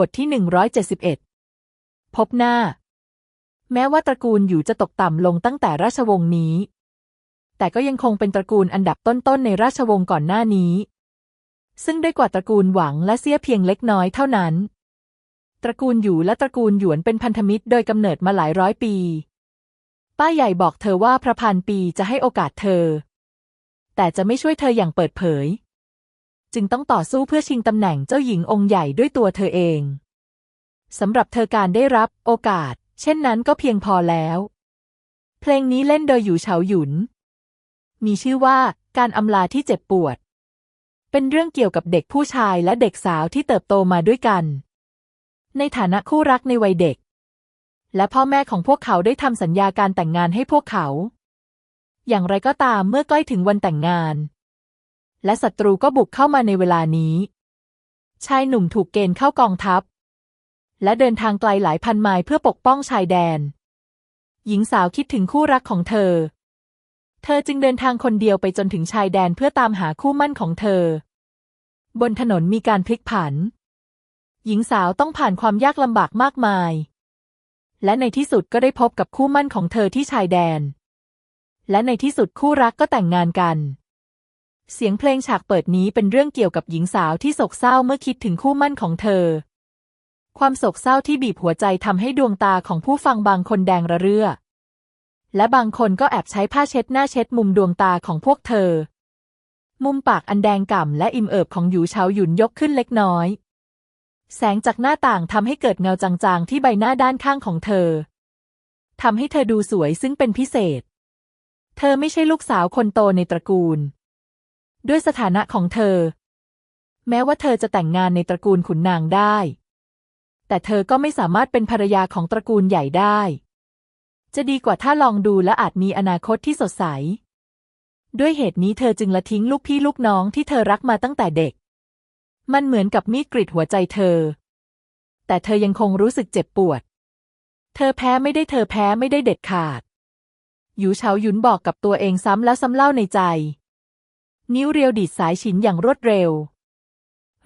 บทที่ 171 พบหน้า แม้ว่าตระกูลอยู่จะตกต่ำลงตั้งแต่ราชวงศ์นี้ แต่ก็ยังคงเป็นตระกูลอันดับต้นๆในราชวงศ์ก่อนหน้านี้ ซึ่งได้กว่าตระกูลหวังและเสี้ยเพียงเล็กน้อยเท่านั้น ตระกูลอยู่และตระกูลหยวนเป็นพันธมิตรโดยกำเนิดมาหลายร้อยปี ป้าใหญ่บอกเธอว่าพระพันปีจะให้โอกาสเธอ แต่จะไม่ช่วยเธออย่างเปิดเผย จึงต้องต่อสู้เพื่อชิงตำแหน่งเจ้าหญิงองค์ใหญ่ด้วยตัวเธอเองสำหรับเธอการได้รับโอกาส เช่นนั้นก็เพียงพอแล้ว เพลงนี้เล่นโดยอยู่เฉาหยุน มีชื่อว่าการอำลาที่เจ็บปวด เป็นเรื่องเกี่ยวกับเด็กผู้ชายและเด็กสาวที่เติบโตมาด้วยกัน ในฐานะคู่รักในวัยเด็ก และพ่อแม่ของพวกเขาได้ทำสัญญาการแต่งงานให้พวกเขา อย่างไรก็ตามเมื่อใกล้ถึงวันแต่งงาน และศัตรูก็บุกเข้ามาในเวลานี้ ชายหนุ่มถูกเกณฑ์เข้ากองทัพ และเดินทางไกลหลายพันไมล์เพื่อปกป้องชายแดน หญิงสาวคิดถึงคู่รักของเธอ เธอจึงเดินทางคนเดียวไปจนถึงชายแดนเพื่อตามหาคู่มั่นของเธอ บนถนนมีการพลิกผัน หญิงสาวต้องผ่านความยากลำบากมากมาย และในที่สุดก็ได้พบกับคู่มั่นของเธอที่ชายแดน และในที่สุดคู่รักก็แต่งงานกัน เสียงเพลงฉากเปิดนี้เป็นเรื่องเกี่ยวกับหญิงสาวที่โศกเศร้าเมื่อคิดถึงคู่มั่นของเธอ ความโศกเศร้าที่บีบหัวใจทำให้ดวงตาของผู้ฟังบางคนแดงระเรื่อ และบางคนก็แอบใช้ผ้าเช็ดหน้าเช็ดมุมดวงตาของพวกเธอ มุมปากอันแดงก่ำและอิ่มเอิบของหยูเฉาหยุนยกขึ้นเล็กน้อย แสงจากหน้าต่างทำให้เกิดเงาจางๆที่ใบหน้าด้านข้างของเธอทำให้เธอดูสวยซึ่งเป็นพิเศษ เธอไม่ใช่ลูกสาวคนโตในตระกูล ด้วยสถานะของเธอ แม้ว่าเธอจะแต่งงานในตระกูลขุนนางได้ แต่เธอก็ไม่สามารถเป็นภรรยาของตระกูลใหญ่ได้ จะดีกว่าถ้าลองดูและอาจมีอนาคตที่สดใส ด้วยเหตุนี้เธอจึงละทิ้งลูกพี่ลูกน้องที่เธอรักมาตั้งแต่เด็ก มันเหมือนกับมีดกรีดหัวใจเธอ แต่เธอยังคงรู้สึกเจ็บปวด เธอแพ้ไม่ได้เธอแพ้ไม่ได้เด็ดขาด หยูเฉาหยุนบอกกับตัวเองซ้ำแล้วซ้ำเล่าในใจ นิ้วเรียวดีดสายฉินอย่างรวดเร็ว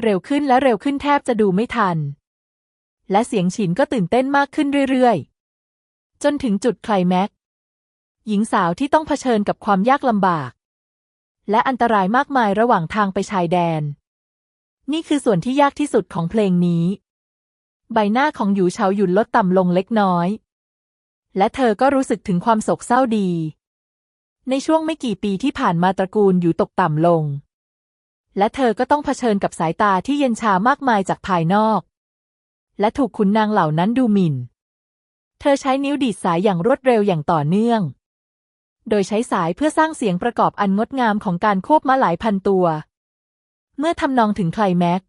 เร็วขึ้นและเร็วขึ้นแทบจะดูไม่ทัน และเสียงฉินก็ตื่นเต้นมากขึ้นเรื่อยๆ จนถึงจุดไคลแม็กซ์หญิงสาวที่ต้องเผชิญกับความยากลำบาก และอันตรายมากมายระหว่างทางไปชายแดน นี่คือส่วนที่ยากที่สุดของเพลงนี้ ใบหน้าของหยูเฉาหยุนลดต่ำลงเล็กน้อย และเธอก็รู้สึกถึงความโศกเศร้าดี ในช่วงไม่กี่ปีที่ผ่านมาตระกูลอยู่ตกต่ำลง และเธอก็ต้องเผชิญกับสายตาที่เย็นชามากมายจากภายนอก และถูกขุนนางเหล่านั้นดูหมิ่น เธอใช้นิ้วดีดสายอย่างรวดเร็วอย่างต่อเนื่อง โดยใช้สายเพื่อสร้างเสียงประกอบอันงดงามของการควบมาหลายพันตัว เมื่อทำนองถึงไคลแม็กซ์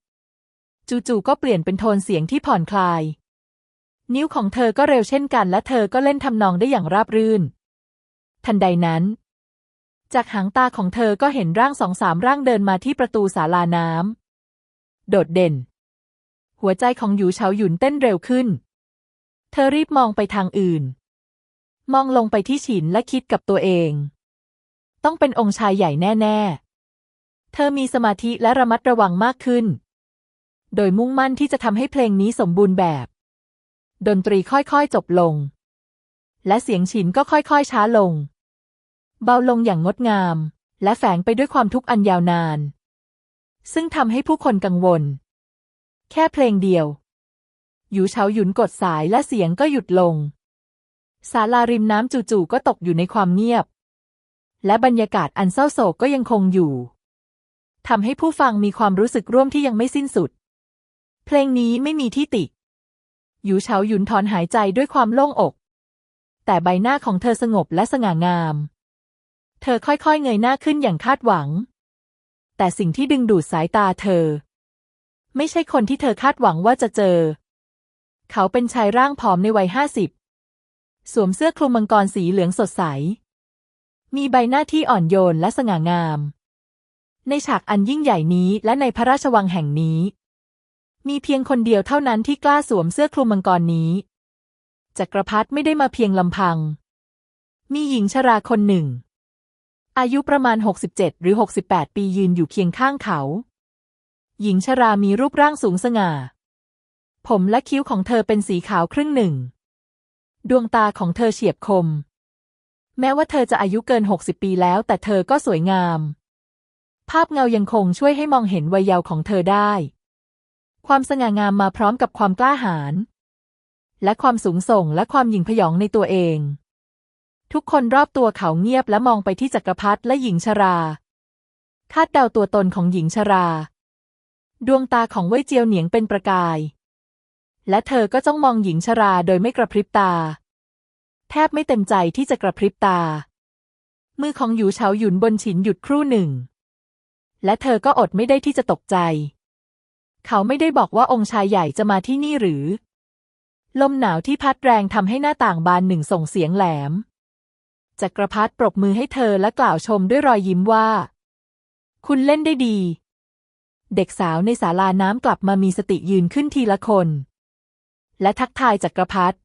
จู่ๆก็เปลี่ยนเป็นโทนเสียงที่ผ่อนคลาย นิ้วของเธอก็เร็วเช่นกัน และเธอก็เล่นทำนองได้อย่างราบรื่นทันใดนั้น จากหางตาของเธอก็เห็นร่างสองสามร่างเดินมาที่ประตูศาลาน้ำ โดดเด่น หัวใจของหยูเฉาหยุนเต้นเร็วขึ้น เธอรีบมองไปทางอื่น มองลงไปที่ฉินและคิดกับตัวเอง ต้องเป็นองค์ชายใหญ่แน่ ๆ เธอมีสมาธิและระมัดระวังมากขึ้น โดยมุ่งมั่นที่จะทำให้เพลงนี้สมบูรณ์แบบ ดนตรีค่อยๆจบลง และเสียงฉินก็ค่อยๆช้าลง เบาลงอย่างงดงาม และแฝงไปด้วยความทุกข์อันยาวนาน ซึ่งทำให้ผู้คนกังวล แค่เพลงเดียวหยูเฉาหยุนกดสายและเสียงก็หยุดลงศาลาริมน้ำจู่ๆก็ตกอยู่ในความเงียบ และบรรยากาศอันเศร้าโศกก็ยังคงอยู่ทำให้ผู้ฟังมีความรู้สึกร่วมที่ยังไม่สิ้นสุด เพลงนี้ไม่มีที่ติหยูเฉาหยุนถอนหายใจด้วยความโล่งอก แต่ใบหน้าของเธอสงบและสง่างาม เธอค่อยๆ เงยหน้าขึ้นอย่างคาดหวัง แต่สิ่งที่ดึงดูดสายตาเธอ ไม่ใช่คนที่เธอคาดหวังว่าจะเจอ เขาเป็นชายร่างผอมในวัยห้าสิบสวมเสื้อคลุมมังกรสีเหลืองสดใส มีใบหน้าที่อ่อนโยนและสง่างาม ในฉากอันยิ่งใหญ่นี้และในพระราชวังแห่งนี้ มีเพียงคนเดียวเท่านั้นที่กล้าสวมเสื้อคลุมมังกรนี้ จักรพรรดิไม่ได้มาเพียงลำพัง มีหญิงชราคนหนึ่ง อายุประมาณ 67 หรือ 68 ปียืนอยู่เคียงข้างเขา หญิงชรามีรูปร่างสูงสง่า ผมและคิ้วของเธอเป็นสีขาวครึ่งหนึ่ง ดวงตาของเธอเฉียบคม แม้ว่าเธอจะอายุเกินหกสิบปีแล้ว แต่เธอก็สวยงาม ภาพเงายังคงช่วยให้มองเห็นวัยเยาว์ของเธอได้ ความสง่างามมาพร้อมกับความกล้าหาญและความสูงส่งและความหยิ่งพยองในตัวเอง ทุกคนรอบตัวเขาเงียบและมองไปที่จักรพรรดิและหญิงชรา คาดเดาตัวตนของหญิงชรา ดวงตาของเว่ยเจียวเหนียงเป็นประกาย และเธอก็จ้องมองหญิงชราโดยไม่กระพริบตา แทบไม่เต็มใจที่จะกระพริบตา มือของหยูเฉาหยุนบนฉินหยุดครู่หนึ่ง และเธอก็อดไม่ได้ที่จะตกใจ เขาไม่ได้บอกว่าองค์ชายใหญ่จะมาที่นี่หรือ ลมหนาวที่พัดแรงทำให้หน้าต่างบานหนึ่งส่งเสียงแหลม จักรพรรดิปรบมือให้เธอและกล่าวชมด้วยรอยยิ้มว่า คุณเล่นได้ดี เด็กสาวในศาลาน้ำกลับมามีสติยืนขึ้นทีละคน และทักทายจักรพรรดิ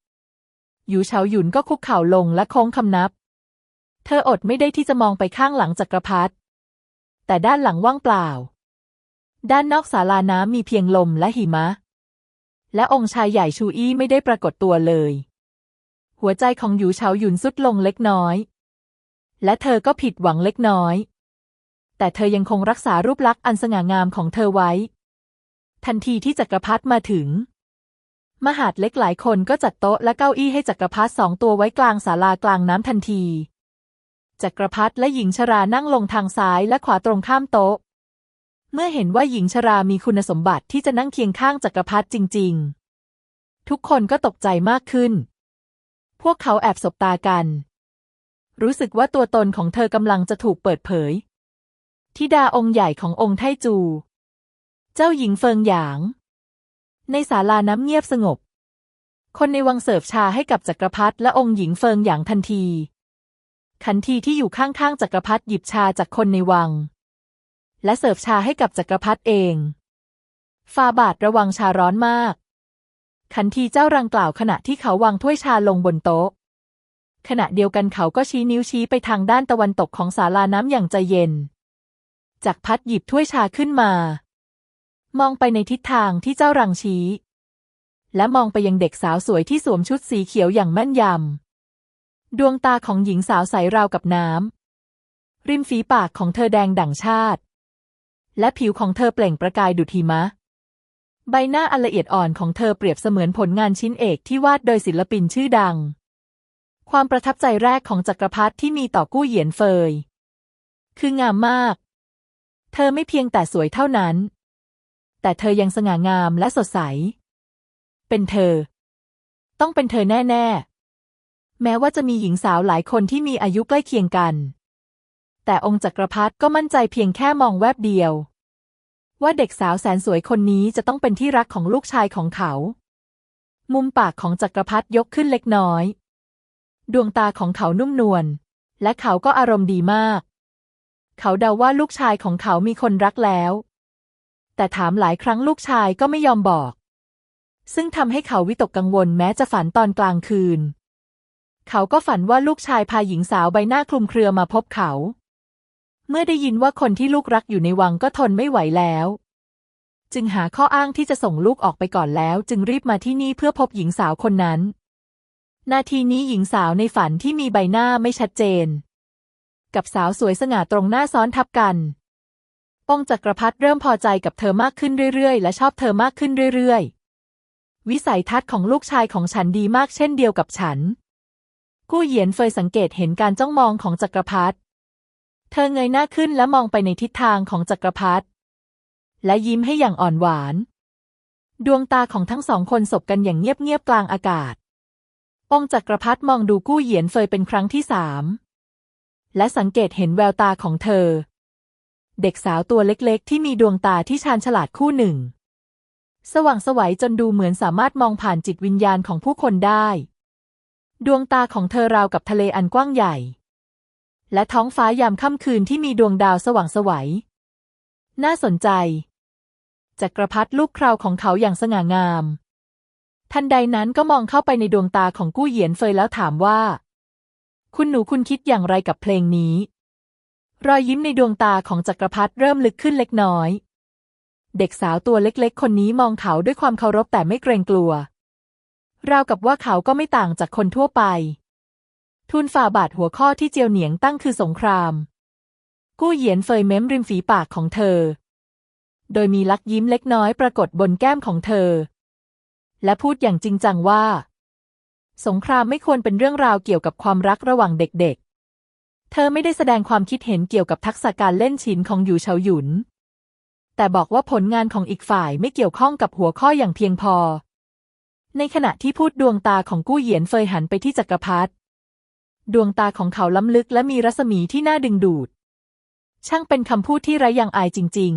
หยูเฉาหยุนก็คุกเข่าลงและโค้งคำนับ เธออดไม่ได้ที่จะมองไปข้างหลังจักรพรรดิแต่ด้านหลังว่างเปล่า ด้านนอกศาลาน้ำมีเพียงลมและหิมะ และองค์ชายใหญ่ชูอี้ไม่ได้ปรากฏตัวเลย หัวใจของหยูเฉาหยุนสุดลงเล็กน้อย และเธอก็ผิดหวังเล็กน้อย แต่เธอยังคงรักษารูปลักษณ์อันสง่างามของเธอไว้ ทันทีที่จักรพรรดิมาถึง มหาดเล็กหลายคนก็จัดโต๊ะและเก้าอี้ให้จักรพรรดิสองตัวไว้กลางศาลากลางน้ำทันที จักรพรรดิและหญิงชรานั่งลงทางซ้ายและขวาตรงข้ามโต๊ะ เมื่อเห็นว่าหญิงชรามีคุณสมบัติที่จะนั่งเคียงข้างจักรพรรดิจริง ๆ ทุกคนก็ตกใจมากขึ้น พวกเขาแอบสบตากัน รู้สึกว่าตัวตนของเธอกำลังจะถูกเปิดเผย ธิดาองค์ใหญ่ขององค์ไทจู เจ้าหญิงเฟิงหยาง ในศาลาน้ำเงียบสงบ คนในวังเสิร์ฟชาให้กับจักรพรรดิและองค์หญิงเฟิงหยางทันที ขันทีที่อยู่ข้างๆจักรพรรดิหยิบชาจากคนในวัง และเสิร์ฟชาให้กับจักรพรรดิเองฟาบาทระวังชาร้อนมาก ขันทีเจ้ารังกล่าวขณะที่เขาวางถ้วยชาลงบนโต๊ะ ขณะเดียวกันเขาก็ชี้นิ้วชี้ไปทางด้านตะวันตกของศาลาน้ำอย่างใจเย็น จักพัดหยิบถ้วยชาขึ้นมา มองไปในทิศทางที่เจ้ารังชี้ และมองไปยังเด็กสาวสวยที่สวมชุดสีเขียวอย่างแม่นยำ ดวงตาของหญิงสาวใสราวกับน้ำ ริมฝีปากของเธอแดงดั่งชาติ และผิวของเธอเปล่งประกายดุจหิมะ ใบหน้าอันละเอียดอ่อนของเธอเปรียบเสมือนผลงานชิ้นเอกที่วาดโดยศิลปินชื่อดัง ความประทับใจแรกของจักรพรรดิที่มีต่อกู้เหยียนเฟย คืองามมาก เธอไม่เพียงแต่สวยเท่านั้น แต่เธอยังสง่างามและสดใส เป็นเธอ ต้องเป็นเธอแน่ ๆ แม้ว่าจะมีหญิงสาวหลายคนที่มีอายุใกล้เคียงกัน แต่องค์จักรพรรดิก็มั่นใจเพียงแค่มองแวบเดียว ว่าเด็กสาวแสนสวยคนนี้จะต้องเป็นที่รักของลูกชายของเขา มุมปากของจักรพรรดิยกขึ้นเล็กน้อย ดวงตาของเขานุ่มนวล และเขาก็อารมณ์ดีมาก เขาเดาว่าลูกชายของเขามีคนรักแล้ว แต่ถามหลายครั้งลูกชายก็ไม่ยอมบอก ซึ่งทำให้เขาวิตกกังวลแม้จะฝันตอนกลางคืน เขาก็ฝันว่าลูกชายพาหญิงสาวใบหน้าคลุมเครือมาพบเขา เมื่อได้ยินว่าคนที่ลูกรักอยู่ในวังก็ทนไม่ไหวแล้ว จึงหาข้ออ้างที่จะส่งลูกออกไปก่อนแล้ว จึงรีบมาที่นี่เพื่อพบหญิงสาวคนนั้น นาทีนี้หญิงสาวในฝันที่มีใบหน้าไม่ชัดเจน กับสาวสวยสง่าตรงหน้าซ้อนทับกันป้องจักรพรรดิเริ่มพอใจกับเธอมากขึ้นเรื่อยๆ และชอบเธอมากขึ้นเรื่อยๆ วิสัยทัศน์ของลูกชายของฉันดีมากเช่นเดียวกับฉัน กู้เหยียนเฟยสังเกตเห็นการจ้องมองของจักรพรรดิ เธอเงยหน้าขึ้นและมองไปในทิศทางของจักรพรรดิและยิ้มให้อย่างอ่อนหวาน ดวงตาของทั้งสองคนสบกันอย่างเงียบๆกลางอากาศ องจักรพรรดิมองดูกู้เหยียนเฟยเป็นครั้งที่สามและสังเกตเห็นแววตาของเธอ เด็กสาวตัวเล็กๆ ที่มีดวงตาที่ชาญฉลาดคู่หนึ่ง สว่างสวัยจนดูเหมือนสามารถมองผ่านจิตวิญญาณของผู้คนได้ ดวงตาของเธอราวกับทะเลอันกว้างใหญ่ และท้องฟ้ายามค่ำคืนที่มีดวงดาวสว่างสวัยน่าสนใจ จักรพรรดิลูกคราวของเขาอย่างสง่างาม ทันใดนั้นก็มองเข้าไปในดวงตาของกู้เหยียนเฟยแล้วถามว่า คุณหนูคุณคิดอย่างไรกับเพลงนี้ รอยยิ้มในดวงตาของจักรพรรดิเริ่มลึกขึ้นเล็กน้อย เด็กสาวตัวเล็กๆ คนนี้มองเขาด้วยความเคารพแต่ไม่เกรงกลัว ราวกับว่าเขาก็ไม่ต่างจากคนทั่วไป ทุนฝ่าบาทหัวข้อที่เจียวเหนียงตั้งคือสงคราม กู้เหยียนเฟยเม้มริมฝีปากของเธอ โดยมีลักยิ้มเล็กน้อยปรากฏบนแก้มของเธอ และพูดอย่างจริงจังว่า สงครามไม่ควรเป็นเรื่องราวเกี่ยวกับความรักระหว่างเด็กๆ เธอไม่ได้แสดงความคิดเห็นเกี่ยวกับทักษะการเล่นชินของหยูเฉาหยุน แต่บอกว่าผลงานของอีกฝ่ายไม่เกี่ยวข้องกับหัวข้ออย่างเพียงพอ ในขณะที่พูดดวงตาของกู้เหยียนเฟยหันไปที่จักรพรรดิ ดวงตาของเขาล้ำลึกและมีรัศมีที่น่าดึงดูด ช่างเป็นคำพูดที่ไร้ยางอายจริง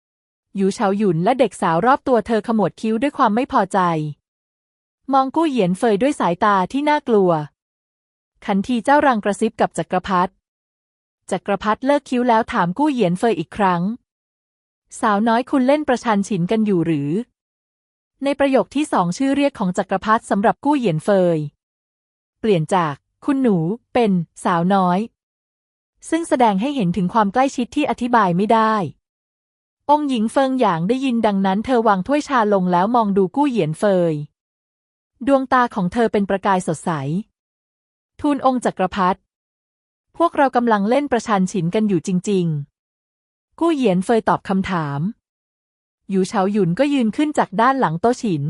ๆหยูเฉาหยุนและเด็กสาวรอบตัวเธอขมวดคิ้วด้วยความไม่พอใจ มองกู้เหยียนเฟยด้วยสายตาที่น่ากลัว ขันทีเจ้ารังกระซิบกับจักรพรรดิจักรพรรดิเลิกคิ้วแล้วถามกู้เหยียนเฟยอีกครั้ง สาวน้อยคุณเล่นประชันฉินกันอยู่หรือ ในประโยคที่สองชื่อเรียกของจักรพรรดิสำหรับกู้เหยียนเฟย เปลี่ยนจาก คุณหนูเป็นสาวน้อย ซึ่งแสดงให้เห็นถึงความใกล้ชิดที่อธิบายไม่ได้ องค์หญิงเฟิงหยางได้ยินดังนั้นเธอวางถ้วยชาลงแล้วมองดูกู้เหยียนเฟย ดวงตาของเธอเป็นประกายสดใส ทูลองค์จักรพรรดิพวกเรากำลังเล่นประชันฉินกันอยู่จริง ๆ กู้เหยียนเฟยตอบคำถามหยูเฉาหยุนก็ยืนขึ้นจากด้านหลังโต๊ะฉิน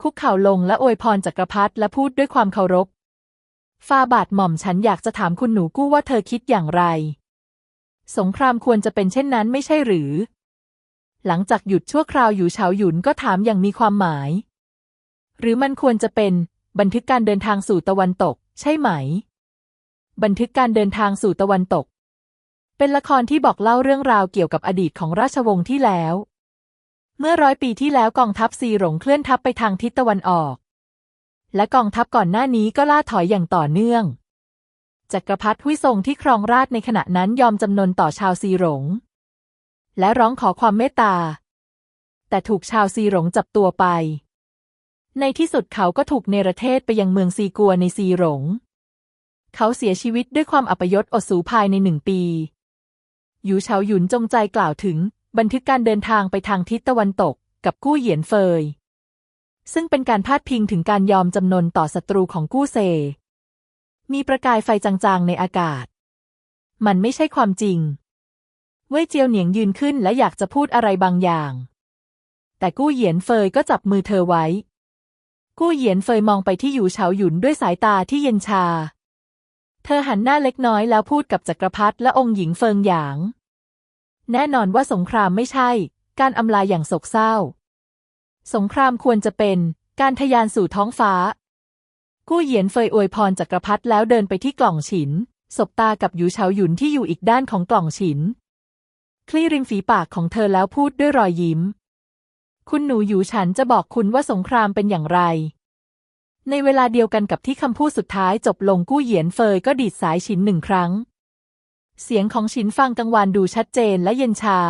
คุกเข่าลงและอวยพรจักรพรรดิและพูดด้วยความเคารพ ฟาบาทหม่อมฉันอยากจะถามคุณหนูกู้ว่าเธอคิดอย่างไร สงครามควรจะเป็นเช่นนั้นไม่ใช่หรือ หลังจากหยุดชั่วคราวอยู่เฉาหยุนก็ถามอย่างมีความหมาย หรือมันควรจะเป็นบันทึกการเดินทางสู่ตะวันตก ใช่ไหม บันทึกการเดินทางสู่ตะวันตก เป็นละครที่บอกเล่าเรื่องราวเกี่ยวกับอดีตของราชวงศ์ที่แล้ว เมื่อร้อยปีที่แล้วกองทัพซีหลงเคลื่อนทัพไปทางทิศตะวันออก และกองทัพก่อนหน้านี้ก็ล่าถอยอย่างต่อเนื่อง จักรพรรดิหุยซงที่ครองราชในขณะนั้นยอมจำนนต่อชาวซีหลง และร้องขอความเมตตา แต่ถูกชาวซีหลงจับตัวไป ในที่สุดเขาก็ถูกเนรเทศไปยังเมืองซีกัวในซีหลง เขาเสียชีวิตด้วยความอัปยศอดสูภายในหนึ่งปี หยูเฉาหยุนจงใจกล่าวถึง บันทึกการเดินทางไปทางทิศตะวันตก กับกู้เหยียนเฟย ซึ่งเป็นการพาดพิงถึงการยอมจำนนต่อศัตรูของกู้เซ มีประกายไฟจางๆในอากาศ มันไม่ใช่ความจริง เว่ยเจียวเหนียงยืนขึ้นและอยากจะพูดอะไรบางอย่าง แต่กู้เหยียนเฟยก็จับมือเธอไว้ กู้เหยียนเฟยมองไปที่อยู่เฉาหยุนด้วยสายตาที่เย็นชา เธอหันหน้าเล็กน้อยแล้วพูดกับจักรพรรดิและองค์หญิงเฟิงหยาง แน่นอนว่าสงครามไม่ใช่ การอำลาอย่างโศกเศร้า สงครามควรจะเป็นการทะยานสู่ท้องฟ้า กู้เหยียนเฟยอวยพรจักรพรรดิแล้วเดินไปที่กล่องฉิน สบตากับหยูเฉาหยุนที่อยู่อีกด้านของกล่องฉิน คลี่ริมฝีปากของเธอแล้วพูดด้วยรอยยิ้ม คุณหนูหยูฉันจะบอกคุณว่าสงครามเป็นอย่างไร ในเวลาเดียวกันกับที่คำพูดสุดท้ายจบลงกู้เหยียนเฟยก็ดีดสายฉินหนึ่งครั้ง เสียงของฉินฟังกังวานดูชัดเจนและเย็นชา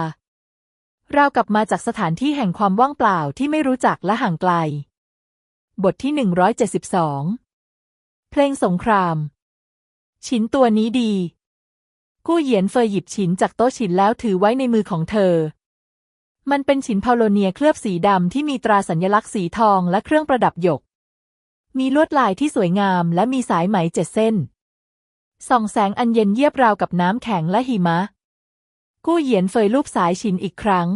ราวกับมาจากสถานที่แห่งความว่างเปล่าที่ไม่รู้จักและห่างไกล บทที่ 172 เพลงสงคราม ชิ้นตัวนี้ดี กู้เหยียนเฟยหยิบชิ้นจากโต๊ะชิ้นแล้วถือไว้ในมือของเธอ มันเป็นชิ้นพาโลเนียเคลือบสีดำที่มีตราสัญลักษณ์สีทองและเครื่องประดับหยก มีลวดลายที่สวยงามและมีสายไหมเจ็ดเส้นส่องแสงอันเย็นเยียบราวกับน้ำแข็งและหิมะ กู้เหยียนเฟยลูบสายฉินอีกครั้ง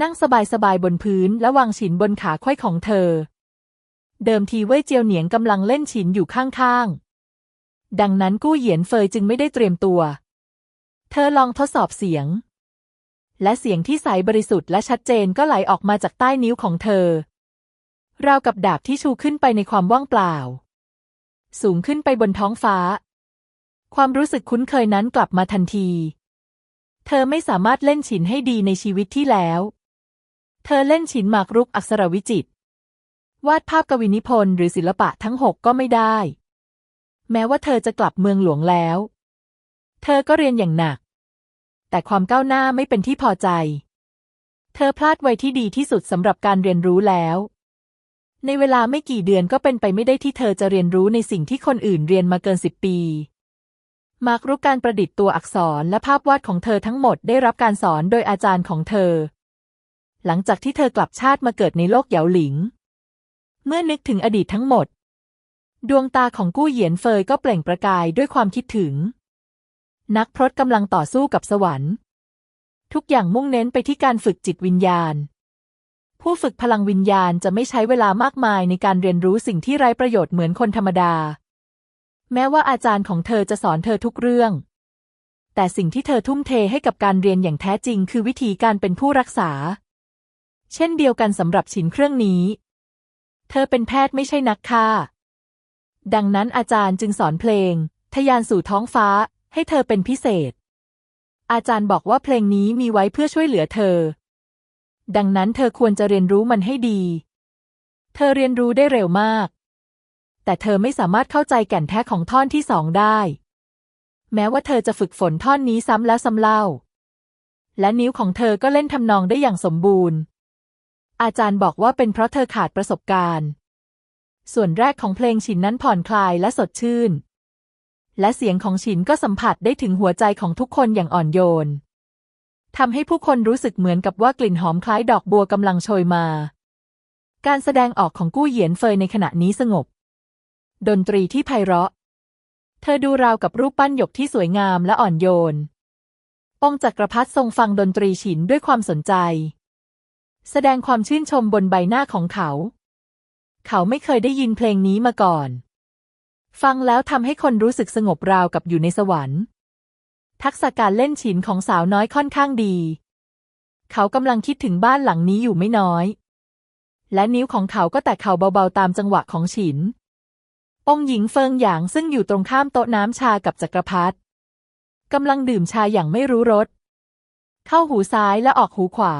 นั่งสบายๆบนพื้นและวางฉินบนขาควายของเธอ เดิมทีเว่ยเจียวเหนียงกำลังเล่นฉินอยู่ข้างๆ ดังนั้นกู้เหยียนเฟยจึงไม่ได้เตรียมตัว เธอลองทดสอบเสียง และเสียงที่ใสบริสุทธิ์และชัดเจนก็ไหลออกมาจากใต้นิ้วของเธอ ราวกับดาบที่ชูขึ้นไปในความว่างเปล่า สูงขึ้นไปบนท้องฟ้า ความรู้สึกคุ้นเคยนั้นกลับมาทันที เธอไม่สามารถเล่นฉินให้ดีในชีวิตที่แล้ว เธอเล่นฉินหมากรุกอักษรวิจิต วาดภาพกวีนิพนธ์หรือศิลปะทั้งหกก็ไม่ได้ แม้ว่าเธอจะกลับเมืองหลวงแล้ว เธอก็เรียนอย่างหนัก แต่ความก้าวหน้าไม่เป็นที่พอใจ เธอพลาดไว้ที่ดีที่สุดสำหรับการเรียนรู้แล้ว ในเวลาไม่กี่เดือนก็เป็นไปไม่ได้ที่เธอจะเรียนรู้ในสิ่งที่คนอื่นเรียนมาเกินสิบปี มาร์กรู้การประดิษฐ์ตัวอักษรและภาพวาดของเธอทั้งหมดได้รับการสอนโดยอาจารย์ของเธอ หลังจากที่เธอกลับชาติมาเกิดในโลกเหยาหลิง เมื่อนึกถึงอดีตทั้งหมด ดวงตาของกู้เหยียนเฟยก็เปล่งประกายด้วยความคิดถึง นักพรตกำลังต่อสู้กับสวรรค์ ทุกอย่างมุ่งเน้นไปที่การฝึกจิตวิญญาณ ผู้ฝึกพลังวิญญาณจะไม่ใช้เวลามากมายในการเรียนรู้สิ่งที่ไร้ประโยชน์เหมือนคนธรรมดา แม้ว่าอาจารย์ของเธอจะสอนเธอทุกเรื่อง แต่สิ่งที่เธอทุ่มเทให้กับการเรียนอย่างแท้จริง คือวิธีการเป็นผู้รักษา เช่นเดียวกันสำหรับฉินเครื่องนี้ เธอเป็นแพทย์ไม่ใช่นักฆ่า ดังนั้นอาจารย์จึงสอนเพลงทะยานสู่ท้องฟ้า ให้เธอเป็นพิเศษ อาจารย์บอกว่าเพลงนี้มีไว้เพื่อช่วยเหลือเธอ ดังนั้นเธอควรจะเรียนรู้มันให้ดี เธอเรียนรู้ได้เร็วมาก แต่เธอไม่สามารถเข้าใจแก่นแท้ของท่อนที่สองได้ แม้ว่าเธอจะฝึกฝนท่อนนี้ซ้ำแล้วซ้ำเล่า และนิ้วของเธอก็เล่นทำนองได้อย่างสมบูรณ์ อาจารย์บอกว่าเป็นเพราะเธอขาดประสบการณ์ ส่วนแรกของเพลงฉินนั้นผ่อนคลายและสดชื่น และเสียงของฉินก็สัมผัสได้ถึงหัวใจของทุกคนอย่างอ่อนโยนทำให้ผู้คนรู้สึกเหมือนกับว่ากลิ่นหอมคล้ายดอกบัวกำลังโชยมา การแสดงออกของกู้เหยียนเฟยในขณะนี้สงบ ดนตรีที่ไพเราะ เธอดูราวกับรูปปั้นหยกที่สวยงามและอ่อนโยน องค์จักรพรรดิทรงฟังดนตรีฉินด้วยความสนใจ แสดงความชื่นชมบนใบหน้าของเขา เขาไม่เคยได้ยินเพลงนี้มาก่อน ฟังแล้วทำให้คนรู้สึกสงบราวกับอยู่ในสวรรค์ ทักษะการเล่นฉินของสาวน้อยค่อนข้างดี เขากำลังคิดถึงบ้านหลังนี้อยู่ไม่น้อยและนิ้วของเขาก็แตะเข่าเบาๆตามจังหวะของฉิน องหญิงเฟิงหยางซึ่งอยู่ตรงข้ามโต๊ะน้ำชากับจักรพรรดิกำลังดื่มชาอย่างไม่รู้รส เข้าหูซ้ายและออกหูขวา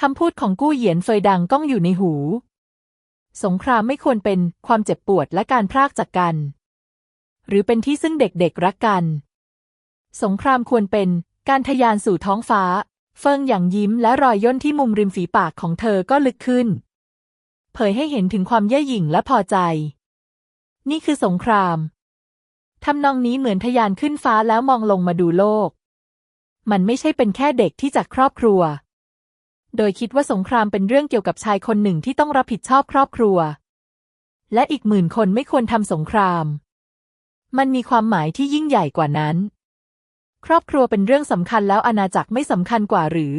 คำพูดของกู้เหยียนเฟยดังก้องอยู่ในหู สงครามไม่ควรเป็นความเจ็บปวดและการพรากจากกัน หรือเป็นที่ซึ่งเด็กๆรักกัน สงครามควรเป็นการทะยานสู่ท้องฟ้า เฟิงอย่างยิ้มและรอยย่นที่มุมริมฝีปากของเธอก็ลึกขึ้น เผยให้เห็นถึงความเย่อหยิ่งและพอใจ นี่คือสงคราม ทำนองนี้เหมือนทะยานขึ้นฟ้าแล้วมองลงมาดูโลก มันไม่ใช่เป็นแค่เด็กที่จากครอบครัว โดยคิดว่าสงครามเป็นเรื่องเกี่ยวกับชายคนหนึ่งที่ต้องรับผิดชอบครอบครัว และอีกหมื่นคนไม่ควรทำสงคราม มันมีความหมายที่ยิ่งใหญ่กว่านั้น ครอบครัวเป็นเรื่องสำคัญแล้วอาณาจักรไม่สำคัญกว่าหรือ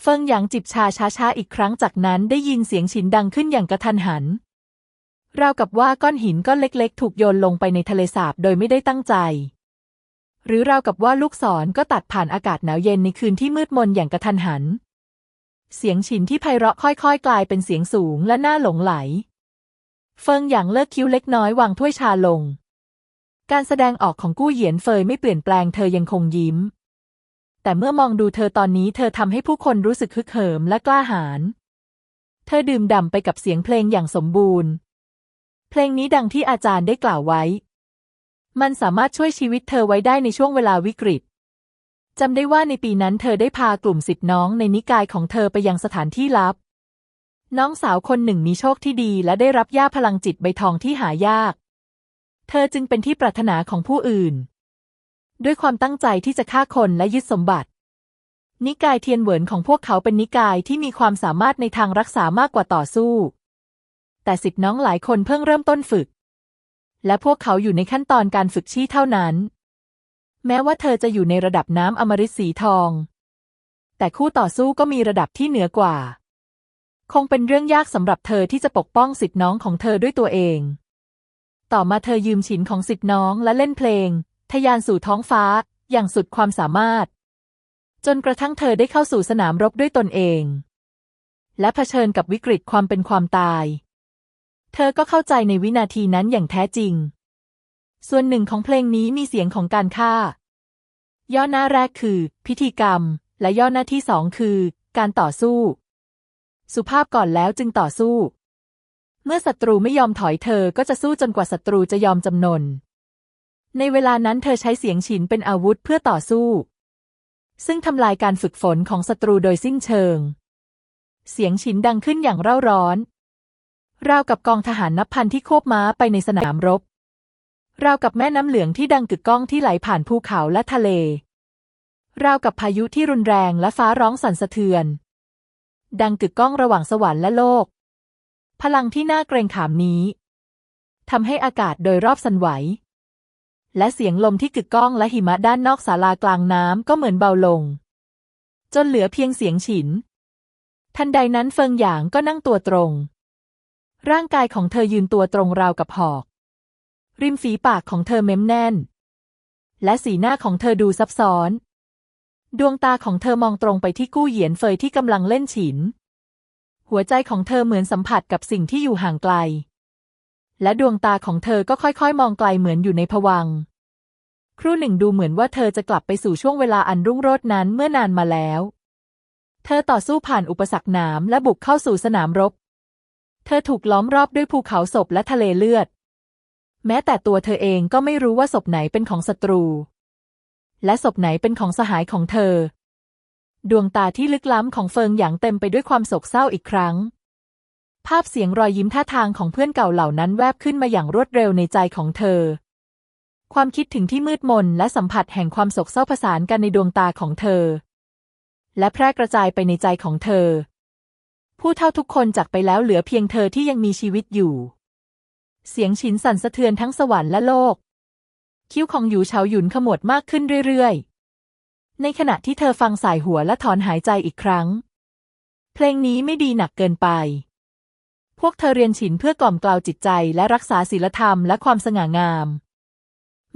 เฟิงหยางจิบชาช้าๆอีกครั้งจากนั้นได้ยินเสียงฉินดังขึ้นอย่างกระทันหัน ราวกับว่าก้อนหินก้อนเล็ก ๆ ถูกโยนลงไปในทะเลสาบโดยไม่ได้ตั้งใจ หรือราวกับว่าลูกศรก็ตัดผ่านอากาศหนาวเย็นในคืนที่มืดมนอย่างกระทันหัน เสียงฉินที่ไพเราะค่อยๆ กลายเป็นเสียงสูงและน่าหลงไหล เฟิงหยางเลิกคิ้วเล็กน้อยวางถ้วยชาลง การแสดงออกของกู้เหยียนเฟยไม่เปลี่ยนแปลงเธอยังคงยิ้ม แต่เมื่อมองดูเธอตอนนี้เธอทำให้ผู้คนรู้สึกฮึกเหิมและกล้าหาญ เธอดื่มด่ำไปกับเสียงเพลงอย่างสมบูรณ์ เพลงนี้ดังที่อาจารย์ได้กล่าวไว้ มันสามารถช่วยชีวิตเธอไว้ได้ในช่วงเวลาวิกฤตจำได้ว่าในปีนั้นเธอได้พากลุ่มสิทธิน้องในนิกายของเธอไปยังสถานที่ลับ น้องสาวคนหนึ่งมีโชคที่ดีและได้รับย่าพลังจิตใบทองที่หายาก เธอจึงเป็นที่ปรารถนาของผู้อื่น ด้วยความตั้งใจที่จะฆ่าคนและยึดสมบัติ นิกายเทียนเหวินของพวกเขาเป็นนิกายที่มีความสามารถในทางรักษามากกว่าต่อสู้ แต่สิทธิน้องหลายคนเพิ่งเริ่มต้นฝึก และพวกเขาอยู่ในขั้นตอนการฝึกชี้เท่านั้น แม้ว่าเธอจะอยู่ในระดับน้ำอมฤตสีทอง แต่คู่ต่อสู้ก็มีระดับที่เหนือกว่า คงเป็นเรื่องยากสำหรับเธอที่จะปกป้องสิทธิน้องของเธอด้วยตัวเอง ต่อมาเธอยืมฉินของสิทธิน้องและเล่นเพลงทะยานสู่ท้องฟ้า อย่างสุดความสามารถ จนกระทั่งเธอได้เข้าสู่สนามรบด้วยตนเอง และเผชิญกับวิกฤตความเป็นความตาย เธอก็เข้าใจในวินาทีนั้นอย่างแท้จริง ส่วนหนึ่งของเพลงนี้มีเสียงของการฆ่า ย่อหน้าแรกคือ พิธีกรรม และย่อหน้าที่สองคือ การต่อสู้ สุภาพก่อนแล้วจึงต่อสู้ เมื่อศัตรูไม่ยอมถอยเธอก็จะสู้จนกว่าศัตรูจะยอมจำนน ในเวลานั้นเธอใช้เสียงฉินเป็นอาวุธเพื่อต่อสู้ ซึ่งทำลายการฝึกฝนของศัตรูโดยสิ้นเชิง เสียงฉินดังขึ้นอย่างเร่าร้อน ราวกับกองทหารนับพันที่โคบม้าไปในสนามรบ ราวกับแม่น้ำเหลืองที่ดังกึกก้องที่ไหลผ่านภูเขาและทะเล ราวกับพายุที่รุนแรงและฟ้าร้องสั่นสะเทือน ดังกึกก้องระหว่างสวรรค์และโลก พลังที่น่าเกรงขามนี้ทำให้อากาศโดยรอบสั่นไหว และเสียงลมที่กึกก้องและหิมะด้านนอกศาลากลางน้ำก็เหมือนเบาลง จนเหลือเพียงเสียงฉิน ทันใดนั้นเฟิงหยางก็นั่งตัวตรง ร่างกายของเธอยืนตัวตรงราวกับหอก ริมฝีปากของเธอเม้มแน่น และสีหน้าของเธอดูซับซ้อน ดวงตาของเธอมองตรงไปที่กู้เหยียนเฟยที่กำลังเล่นฉิน หัวใจของเธอเหมือนสัมผัสกับสิ่งที่อยู่ห่างไกล และดวงตาของเธอก็ค่อยๆ มองไกลเหมือนอยู่ในภวัง ครู่หนึ่งดูเหมือนว่าเธอจะกลับไปสู่ช่วงเวลาอันรุ่งโรจน์นั้นเมื่อนานมาแล้ว เธอต่อสู้ผ่านอุปสรรคหนามและบุกเข้าสู่สนามรบ เธอถูกล้อมรอบด้วยภูเขาศพและทะเลเลือด แม้แต่ตัวเธอเองก็ไม่รู้ว่าศพไหนเป็นของศัตรู และศพไหนเป็นของสหายของเธอ ดวงตาที่ลึกล้ำของเฟิงหยางเต็มไปด้วยความโศกเศร้าอีกครั้ง ภาพเสียงรอยยิ้มท่าทางของเพื่อนเก่าเหล่านั้นแวบขึ้นมาอย่างรวดเร็วในใจของเธอ ความคิดถึงที่มืดมนและสัมผัสแห่งความโศกเศร้าผสานกันในดวงตาของเธอ และแพร่กระจายไปในใจของเธอ ผู้เท่าทุกคนจากไปแล้วเหลือเพียงเธอที่ยังมีชีวิตอยู่ เสียงฉินสั่นสะเทือนทั้งสวรรค์และโลก คิ้วของหยูเฉาหยุนขมวดมากขึ้นเรื่อยๆ ในขณะที่เธอฟังสายหัวและถอนหายใจอีกครั้ง เพลงนี้ไม่ดีหนักเกินไป พวกเธอเรียนฉินเพื่อกล่อมกล่าวจิตใจและรักษาศีลธรรมและความสง่างาม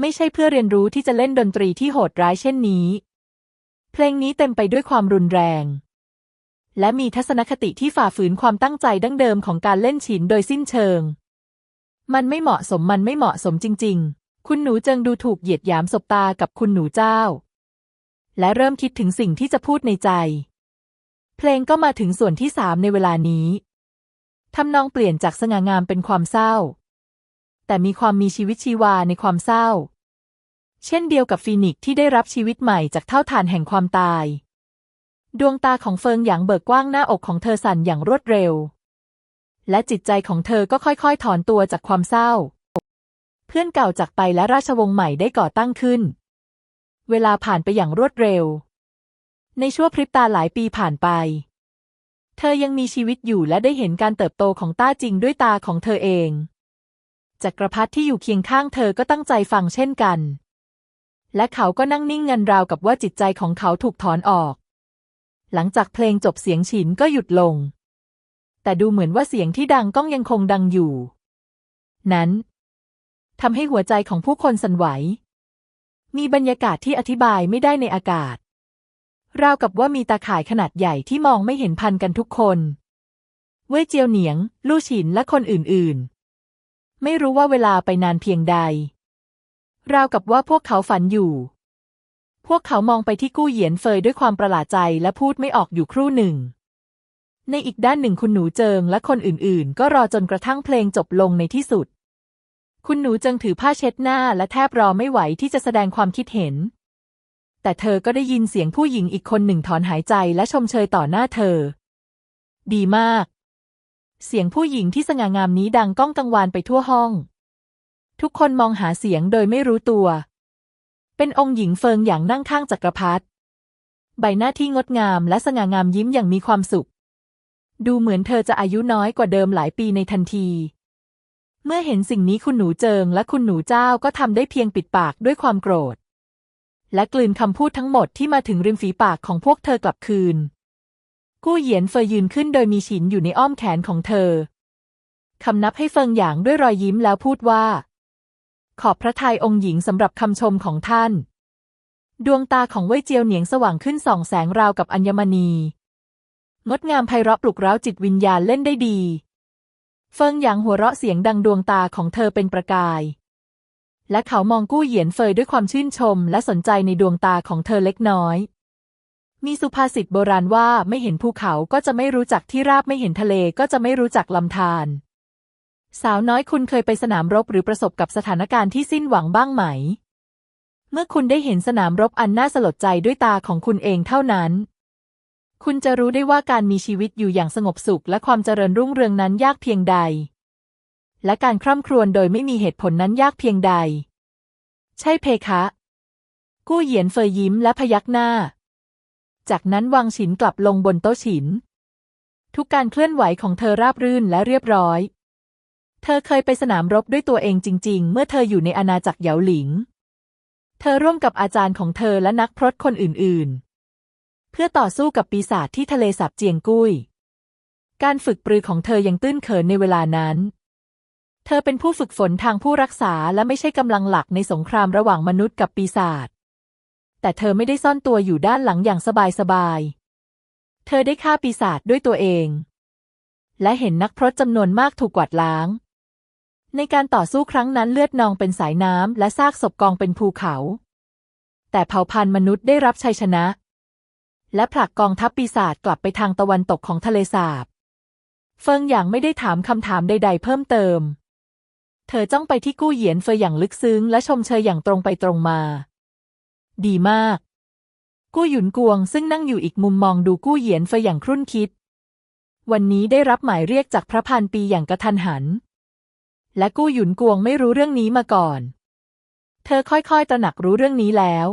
ไม่ใช่เพื่อเรียนรู้ที่จะเล่นดนตรีที่โหดร้ายเช่นนี้ เพลงนี้เต็มไปด้วยความรุนแรง และมีทัศนคติที่ฝ่าฝืนความตั้งใจดั้งเดิมของการเล่นฉินโดยสิ้นเชิง มันไม่เหมาะสมมันไม่เหมาะสมจริง ๆ คุณหนูเจิงดูถูกเหยียดหยามสบตากับคุณหนูเจ้า และเริ่มคิดถึงสิ่งที่จะพูดในใจ เพลงก็มาถึงส่วนที่สามในเวลานี้ทำนองเปลี่ยนจากสง่างามเป็นความเศร้า แต่มีความมีชีวิตชีวาในความเศร้า เช่นเดียวกับฟีนิกซ์ที่ได้รับชีวิตใหม่จากเท่าฐานแห่งความตาย ดวงตาของเฟิงหยางเบิกกว้างหน้าอกของเธอสั่นอย่างรวดเร็ว และจิตใจของเธอก็ค่อยๆ ถอนตัวจากความเศร้า เพื่อนเก่าจากไปและราชวงศ์ใหม่ได้ก่อตั้งขึ้น เวลาผ่านไปอย่างรวดเร็ว ในชั่วพริบตาหลายปีผ่านไป เธอยังมีชีวิตอยู่และได้เห็นการเติบโตของต้าจริงด้วยตาของเธอเองจักรพรรดิที่อยู่เคียงข้างเธอก็ตั้งใจฟังเช่นกัน และเขาก็นั่งนิ่งงันราวกับว่าจิตใจของเขาถูกถอนออก หลังจากเพลงจบเสียงฉินก็หยุดลง แต่ดูเหมือนว่าเสียงที่ดังก้องยังคงดังอยู่ นั้นทำให้หัวใจของผู้คนสั่นไหว มีบรรยากาศที่อธิบายไม่ได้ในอากาศ ราวกับว่ามีตาข่ายขนาดใหญ่ที่มองไม่เห็นพันกันทุกคน เว่ยเจียวเหนียง ลู่ฉินและคนอื่นๆ ไม่รู้ว่าเวลาไปนานเพียงใด ราวกับว่าพวกเขาฝันอยู่ พวกเขามองไปที่กู้เหยียนเฟยด้วยความประหลาดใจและพูดไม่ออกอยู่ครู่หนึ่ง ในอีกด้านหนึ่งคุณหนูเจิงและคนอื่นๆ ก็รอจนกระทั่งเพลงจบลงในที่สุด คุณหนูเจิงถือผ้าเช็ดหน้าและแทบรอไม่ไหวที่จะแสดงความคิดเห็น แต่เธอก็ได้ยินเสียงผู้หญิงอีกคนหนึ่งถอนหายใจและชมเชยต่อหน้าเธอ ดีมาก เสียงผู้หญิงที่สง่างามนี้ดังก้องกังวานไปทั่วห้อง ทุกคนมองหาเสียงโดยไม่รู้ตัว เป็นองค์หญิงเฟิงอย่างนั่งข้างจักรพรรดิใบหน้าที่งดงามและสง่างามยิ้มอย่างมีความสุข ดูเหมือนเธอจะอายุน้อยกว่าเดิมหลายปีในทันที เมื่อเห็นสิ่งนี้คุณหนูเจิงและคุณหนูเจ้าก็ทำได้เพียงปิดปากด้วยความโกรธ และกลืนคำพูดทั้งหมดที่มาถึงริมฝีปากของพวกเธอกลับคืน กู้เหยียนเฟยยืนขึ้นโดยมีฉินอยู่ในอ้อมแขนของเธอคำนับให้เฟิงหยางด้วยรอยยิ้มแล้วพูดว่า ขอบพระทัยองค์หญิงสำหรับคำชมของท่าน ดวงตาของเว่ยเจียวเหนียงสว่างขึ้นส่องแสงราวกับอัญมณี งดงามไพเราะปลุกเร้าจิตวิญญาณเล่นได้ดี เฟิงหยางหัวเราะเสียงดังดวงตาของเธอเป็นประกาย และเขามองกู้เหยียนเฟยด้วยความชื่นชมและสนใจในดวงตาของเธอเล็กน้อยมีสุภาษิตโบราณว่าไม่เห็นภูเขาก็จะไม่รู้จักที่ราบไม่เห็นทะเลก็จะไม่รู้จักลำธาร สาวน้อยคุณเคยไปสนามรบหรือประสบกับสถานการณ์ที่สิ้นหวังบ้างไหม เมื่อคุณได้เห็นสนามรบอันน่าสลดใจด้วยตาของคุณเองเท่านั้น คุณจะรู้ได้ว่าการมีชีวิตอยู่อย่างสงบสุข และความเจริญรุ่งเรืองนั้นยากเพียงใด และการคร่ำครวญโดยไม่มีเหตุผลนั้นยากเพียงใด ใช่เพคะ กู้เหยียนเฟยยิ้มและพยักหน้า จากนั้นวางฉินกลับลงบนโต๊ะฉิน ทุกการเคลื่อนไหวของเธอราบรื่นและเรียบร้อย เธอเคยไปสนามรบด้วยตัวเองจริง ๆ เมื่อเธออยู่ในอาณาจักรเหยาหลิง เธอร่วมกับอาจารย์ของเธอและนักพรตคนอื่น ๆ เพื่อต่อสู้กับปีศาจที่ทะเลสาบเจียงกุ้ย การฝึกปรือของเธอยังตื้นเขินในเวลานั้น เธอเป็นผู้ฝึกฝนทางผู้รักษาและไม่ใช่กำลังหลักในสงครามระหว่างมนุษย์กับปีศาจ แต่เธอไม่ได้ซ่อนตัวอยู่ด้านหลังอย่างสบาย ๆ เธอได้ฆ่าปีศาจด้วยตัวเอง และเห็นนักพรตจำนวนมากถูกกวาดล้าง ในการต่อสู้ครั้งนั้นเลือดนองเป็นสายน้ำและซากศพกองเป็นภูเขา แต่เผ่าพันธุ์มนุษย์ได้รับชัยชนะ และผลักกองทัพปีศาจกลับไปทางตะวันตกของทะเลสาบ เฟิงหยางไม่ได้ถามคำถามใด ๆ เพิ่มเติม เธอจ้องไปที่กู้เหยียนเฟยอย่างลึกซึ้ง และชมเชยอย่างตรงไปตรงมา ดีมาก กู้หยุนกวงซึ่งนั่งอยู่อีกมุมมองดูกู้เหยียนเฟยอย่างครุ่นคิด วันนี้ได้รับหมายเรียกจากพระพันปีอย่างกระทันหัน และกู้หยุนกวงไม่รู้เรื่องนี้มาก่อน เธอค่อยๆตระหนักรู้เรื่องนี้แล้ว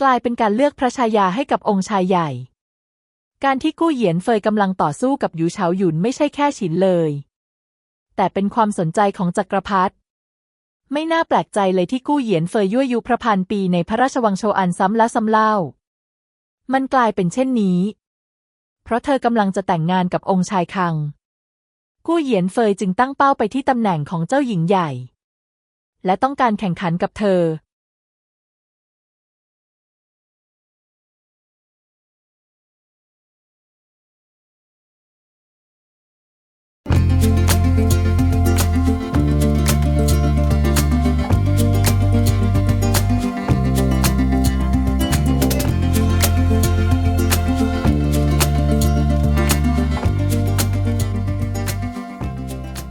กลายเป็นการเลือกพระชายาให้กับองค์ชายใหญ่ การที่กู้เหยียนเฟยกำลังต่อสู้กับหยูเฉาหยุนไม่ใช่แค่ฉินเลย แต่เป็นความสนใจของจักรพรรดิไม่น่าแปลกใจเลยที่กู้เหยียนเฟยยั่วยุพระพันปีในพระราชวังโชอันซ้ำแล้วซ้ำเล่า มันกลายเป็นเช่นนี้ เพราะเธอกำลังจะแต่งงานกับองค์ชายคัง กู้เหยียนเฟยจึงตั้งเป้าไปที่ตำแหน่งของเจ้าหญิงใหญ่ และต้องการแข่งขันกับเธอ